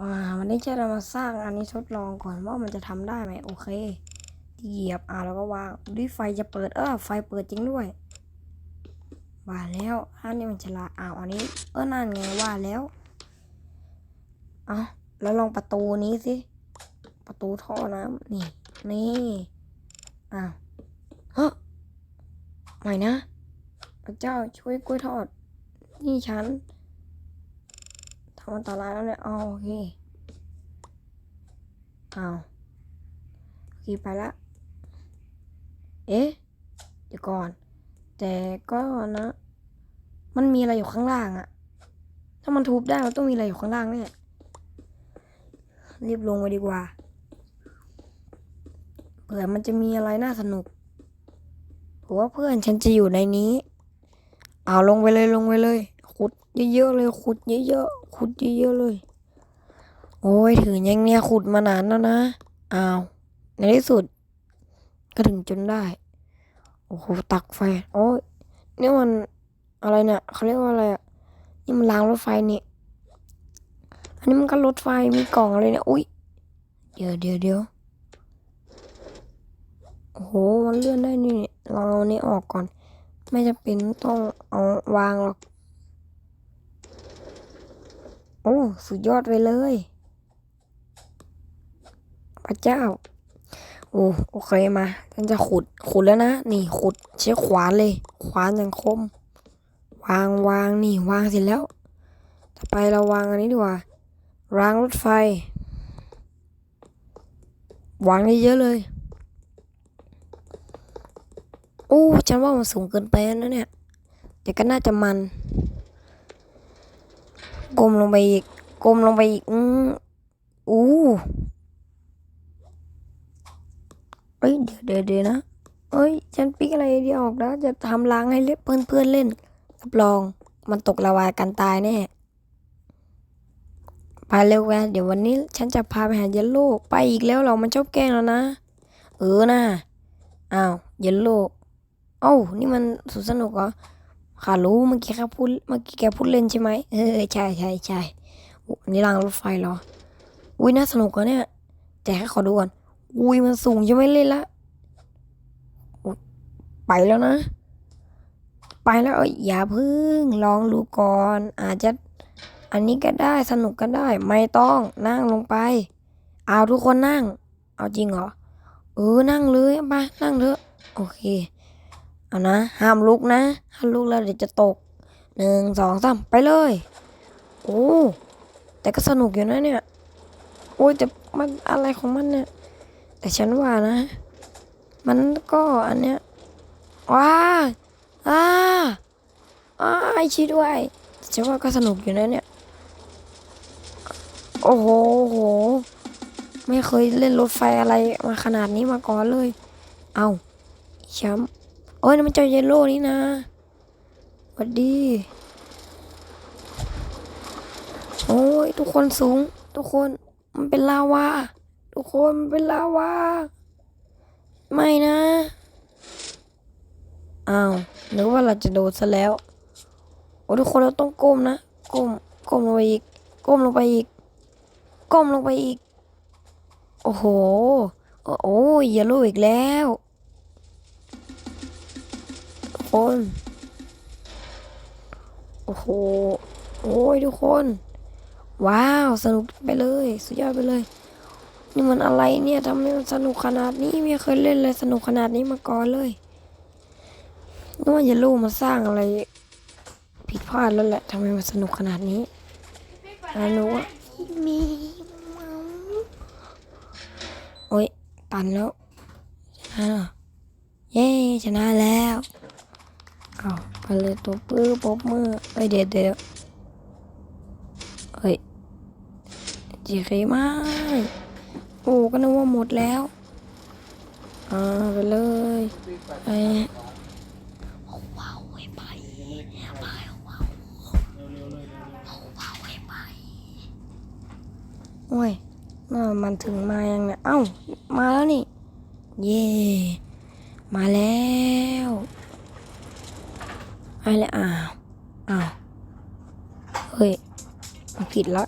อ่าวันนี้จะเรามาสร้างอันนี้ทดลองก่อนว่ามันจะทำได้ไหมโอเคเหยียบอ่าแล้วก็วางดิไฟจะเปิดเออไฟเปิดจริงด้วยว่าแล้วอันนี้มันฉลาดอ้าวอันนี้ เออนั่นไงว่าแล้วเอะแล้วลองประตูนี้สิประตูท่อน้ำนี่นี่อ้าวเฮ้ยไม่นะพระเจ้าช่วยกล้วยทอด นี่ฉัน ทำอันตรายแล้วเนี่ยอ๋อโอเคเอาโอเคไปละ เอ๊ะ เดี๋ยวก่อน แต่ก็นะ มันมีอะไรอยู่ข้างล่างอะถ้ามันทุบได้มันต้องมีอะไรอยู่ข้างล่างเนี่ยรีบลงไปดีกว่าเผื่อมันจะมีอะไรน่าสนุกผมว่าเพื่อนฉันจะอยู่ในนี้ เอาลงไปเลยลงไปเลย ขุดเยอะๆเลยขุดเยอะๆขุดเยอะๆเลย โอ้ยถือยังเนี่ยขุดมานานแล้วนะอ้าวในที่สุด ก็ถึงจนได้ โอ้โหตักไฟโอ้ยนี่มันอะไรเนี่ยเขาเรียกว่าอะไรอะนี่มันรางรถไฟนี่อันนี้มันก็รถไฟมีกล่องอะไรเนี่ยอุ้ยเดี๋ยวเดี๋ยวเดี๋ยวโอ้โหมันเลื่อนได้นี่ลองเอานี้ออกก่อน ไม่จำเป็นต้องเอาวางหรอก อ้สุดยอดไปเลย พระเจ้า โอ้โอเคมาฉันจะขุดขุดแล้วนะ นี่ขุดใช้ขวานเลย ขวานอย่างคม วางวางนี่ วางเสร็จแล้ว ต่อไปเราวางอันนี้ดีกว่ารางรถไฟ วางได้เยอะเลย โอ้ฉันว่ามันสูงเกินไปนะเนี่ย แต่ก็น่าจะมัน ก้มลงไปอีกก้มลงไปอีกอืมอู้เอ้ยเดี๋ยวเดี๋ยวเดี๋ยวนะเอ้ย ฉันปิ๊กอะไรเดียวออกแล้วจะทำล้างให้เล่นเพื่อนเพื่อนเล่นรับรองมันตกละวายกันตายแน่ไปเร็วแวเดี๋ยววันนี้ ฉันจะพาไปหาเยลโล่ไปอีกแล้วเรามันชอบแกล้งแล้วนะ เออนะอ้าวเยลโล่เอ้านี่มันสวนสนุกเหรอ ข้ารู้เมื่อกี้แค่พูดเมื่อกี้แกพูดเล่นใช่ไหมเออใช่ใช่ใช่นี่รางรถไฟเหรอ อุ้ยน่าสนุกอะเนี่ย แต่แค่ขอดูก่อน อุ้ยมันสูงจะไม่เล่นละไปแล้วนะ ไปแล้วเอ้ยอย่าพึ่งลองดูก่อน อาจจะอันนี้ก็ได้สนุกก็ได้ ไม่ต้องนั่งลงไป เอาทุกคนนั่ง เอาจริงเหรอเออนั่งเลยไปนั่งเถอะโอเค เอานะ ห้ามลุกนะถ้ามลุกแล้วเดี๋ยวจะตกหนึ่งสองสามไปเลย โอ้ แต่ก็สนุกอยู่นะเนี่ย โอ้ยแต่มันอะไรของมันเนี่ย แต่ฉันว่านะ มันก็อันเนี้ยว้าอ้าอ้าชิด้วยฉันว่าก็สนุกอยู่นะเนี่ย โอ้โหโอ้โห ไม่เคยเล่นรถไฟอะไรมาขนาดนี้มาก่อนเลย เอาแชมป์ โอ้ยมันเจ้าเยลโล่นี่นะสวัสดี โอ้ยทุกคนสูง ทุกคนมันเป็นลาวาทุกคนมันเป็นลาวาไม่นะอ้าวนึกว่าเราจะโดดซะแล้ว โอ้ทุกคนเราต้องก้มนะก้มก้มลงไปอีก ก้มลงไปอีก ก้มลงไปอีก โอ้โห โอ้ยเยลโล่อีกแล้ว คน โอ้โห โอ้ยทุกคน ว้าว สนุกไปเลย สุดยอดไปเลย นี่มันอะไรเนี่ยทำให้มันสนุกขนาดนี้ไม่เคยเล่นเลยสนุกขนาดนี้มาก่อนเลยนึกว่าจะรู้มาสร้างอะไร ผิดพลาดแล้วแหละทำไมมันสนุกขนาดนี้อานุว่ามีมโอ้ย ตันแล้ว ชนะเย้ ชนะแล้ว เอาไปเลยตัวปื้อปบมือเอ้ยเดี๋ยวเดี๋ยวเอ้ยจีเคไม่โอ้ก็นึกว่าหมดแล้วอ่าไปเลยไปว้าวไปไปไปว้าวว้าวไปโอ้ยน่ามันถึงมายังเนี่ยเอ้า มาแล้วนี่ เย่มาแล้ว ไปเลยอ้าวอ้าวเฮ้ยผิดแล้ว